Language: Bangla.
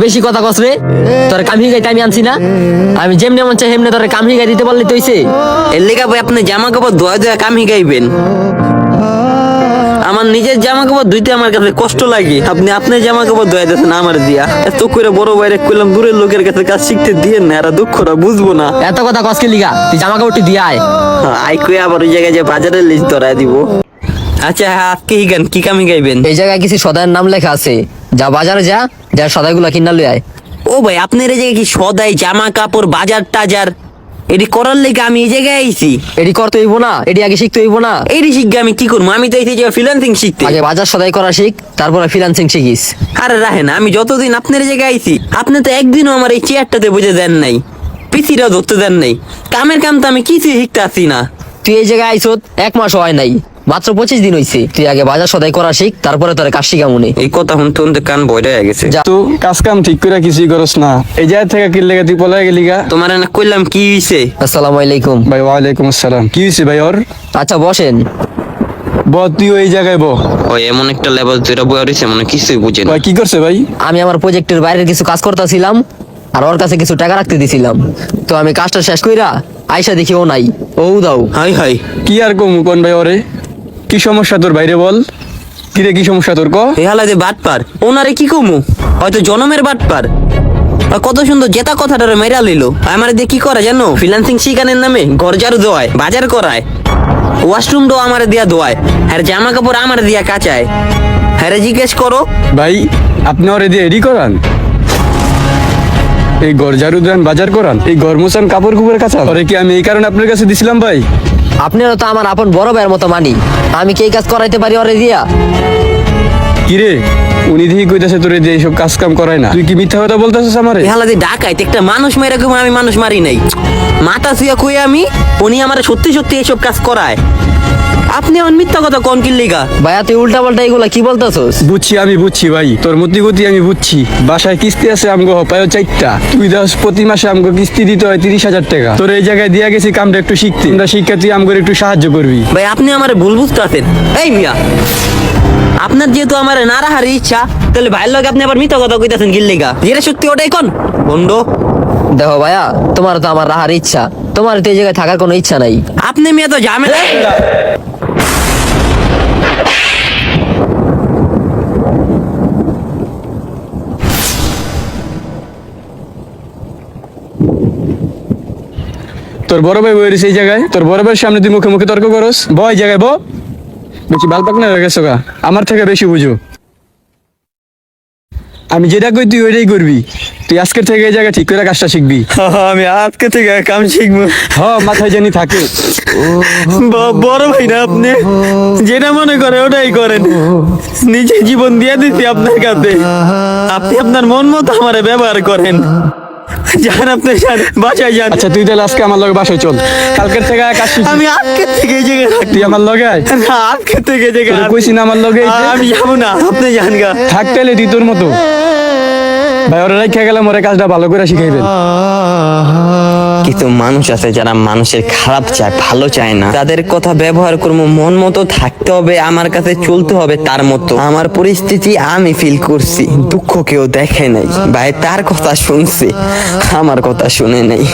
বেশি কথা কস রে। তোর কাম হিগাইতে আমি আনছি না। আমি যেমনি মন চাই হেমনে তোর কাম হিগাই দিতে পারলি তুইছে এর লেগা ভাই আপনি জামা কাপড় ধোয়া ধোয়া কাম শিখাইবেন। আমার নিজের জামা কাপড় ধুইতে আমার কাছে কষ্ট লাগে। আপনি আপনার জামা কাপড় ধোয়া দিয়েছেন আমার দিয়া। এত করে বড় বাইরে করলাম দূরের লোকের কাছে কাজ শিখতে দিয়ে না এরা দুঃখরা বুঝব না। এত কথা কসকে লিগা? তুই জামা কাপড়টি দিয়ে আয়। আই কই আবার ওই জায়গায় যে বাজারের লিস্ট ধরায় দিব। আচ্ছা হ্যাঁ আজকে হিগান কি কাম হিগাইবেন এই জায়গায় কিছু সদায়ের নাম লেখা আছে। যা বাজারে যা যা সদাইগুলা কিনা লই আয়। ও ভাই আপনার এই জায়গায় কি সদাই জামা কাপড় বাজার টাজার? এটি করার লেগে আমি এই জায়গায় আইছি। এটি করতে হইব না এটি আগে শিখতে হইব না। এই শিখবে আমি কি করব? আমি তো এই যে ফ্রিল্যান্সিং শিখতে। আগে বাজার সদাই করা শিখ তারপরে ফ্রিল্যান্সিং শিখিস। আরে রাহেন আমি যতদিন আপনার এই জায়গায় আইছি আপনি তো একদিনও আমার এই চেয়ারটাতে বুঝে দেন নাই পিসিটাও ধরতে দেন নাই। কামের কাম তো আমি কিছুই শিখতে আসি না। তুই এই জায়গায় আইছত এক মাস হয় নাই। মাত্র পঁচিশ দিন হইছে। তুই আগে বাজার সদাই করা শিখ তারপরে তোর কাজ শিখা মনে এই কথা শুনতে শুনতে কান হয়ে গেছে। তো কাজ কাম ঠিক করে কিছুই করস না। এই জায়গা থেকে কি লেগে তুই পলাই গেলি গা। তোমার না কইলাম কি হইছে? আসসালামু আলাইকুম। ভাই ওয়ালাইকুম আসসালাম। কি হয়েছে ভাই ওর? আচ্ছা বসেন। ব তুই ওই জায়গায় ব। ওই এমন একটা লেভেল যেটা বয়া রয়েছে মনে কিছুই বুঝে ভাই কি করছে ভাই? আমি আমার প্রজেক্টের বাইরের কিছু কাজ করতেছিলাম আর ওর কাছে কিছু টাকা রাখতে দিছিলাম। তো আমি কাজটা শেষ কইরা আয়সা দেখি ও নাই। ও দাও। Hi hi. কি আর কম কোন ভাই ওরে? কি সমস্যা তোর বাইরে বল? কি রে কি সমস্যা তোর ক? এই হালা যে বাটপার ওনারে কি কমু? হয়তো জনমের বাটপার। আর কত সুন্দর জেতা কথাটারে মেরা লইলো। আমার দিয়ে কি করে জানো? ফ্রিল্যান্সিং শিখানের নামে ঘর ঝাড়ু দোয়ায় বাজার করায়। ওয়াশরুম ডো আমার দিয়া দোয়ায় হ্যাঁ জামা কাপড় আমার দিয়া কাচায়। হ্যাঁ জিজ্ঞেস করো। ভাই আপনি ওরে দিয়ে এডি করান? এই ঘর ঝাড়ু দেন বাজার করান এই ঘর মোছান কাপড় কুপড় কাঁচা ওরে কি আমি এই কারণে আপনার কাছে দিছিলাম ভাই? আপনারা তো আমার আপন বড় ভাইয়ের মতো মানি। আমি কি এই কাজ করাইতে পারি ওরে দিয়া? কিরে উনি দেখি কইতাছে তোরে যে এইসব কাজ কাম করায় না। তুই কি মিথ্যা কথা বলতেছিস আমারে? হালা যে ডাকাইতে একটা মানুষ মেয়েরা আমি মানুষ মারি নাই। মাথা শুয়া কই আমি উনি আমার সত্যি সত্যি এইসব কাজ করায়। আপনি আমার মিথ্যা কথা কোন কিল্লিগা ভাইয়া তুই উল্টা পাল্টা এগুলা কি বলতেছস? বুঝছি আমি বুঝছি ভাই। তোর মতি গতি আমি বুঝছি। বাসায় কিস্তি আছে আমগো পায় চারটা। তুই দাস প্রতি মাসে আমগো কিস্তি দিতে হয় তিরিশ হাজার টাকা। তোর এই জায়গায় দিয়া গেছি কামটা একটু শিখতে। আমরা শিক্ষা তুই আমগো একটু সাহায্য করবি। ভাই আপনি আমার ভুল বুঝতে আছেন এই মিয়া আপনার যেহেতু আমার না রাহার ইচ্ছা তাহলে ভাইয়ের লগে আপনি আবার মিথ্যা কথা কইতাছেন গিল্লিগা যেটা সত্যি ওটাই কোন বন্ধ। দেখো ভাইয়া তোমার তো আমার রাহার ইচ্ছা। তোমার তো এই জায়গায় থাকার কোনো ইচ্ছা নাই। আপনি মিয়া তো ঝামেলা তোর বড় ভাই বই রয়েছে এই জায়গায়? তোর বড় ভাইয়ের সামনে তুই মুখে মুখে তর্ক করস? ব এই জায়গায় ব। বেশি বাল পাকনা হয়ে গেছো গা। আমার থেকে বেশি বুঝো। আমি যেটা কই তুই ওইটাই করবি। তুই আজকের থেকে এই জায়গায় ঠিক করে কাজটা শিখবি। আমি আজকে থেকে কাম শিখব। হ মাথায় জানি থাকে। বড় ভাই না আপনি? যেটা মনে করে ওটাই করেন। নিজে জীবন দিয়ে দিচ্ছি আপনার কাছে। আপনি আপনার মন মতো আমারে ব্যবহার করেন। যান আপনি যান বাসায় যান। আচ্ছা তুই তাহলে আজকে আমার লগে বাসায় চল। কালকের থেকে কাজ আমি আজকে থেকে এই জায়গায় থাকতে আমার লগে আয়। না, আজকে থেকে এই জায়গায় কইছি না আমার লগে আমি যাব না আপনি যান গা। থাক তাহলে তুই তোর মতো। ভাই, ওরা রেখে গেলে মরে কাজটা ভালো করে শিখাইবেন। কিন্তু মানুষ আছে যারা মানুষের খারাপ চায়, ভালো চায় না। তাদের কথা ব্যবহার করব, মন মতো থাকতে হবে, আমার কাছে চলতে হবে তার মতো। আমার পরিস্থিতি আমি ফিল করছি, দুঃখ কেউ দেখে নাই। ভাই, তার কথা শুনছি, আমার কথা শুনে নাই।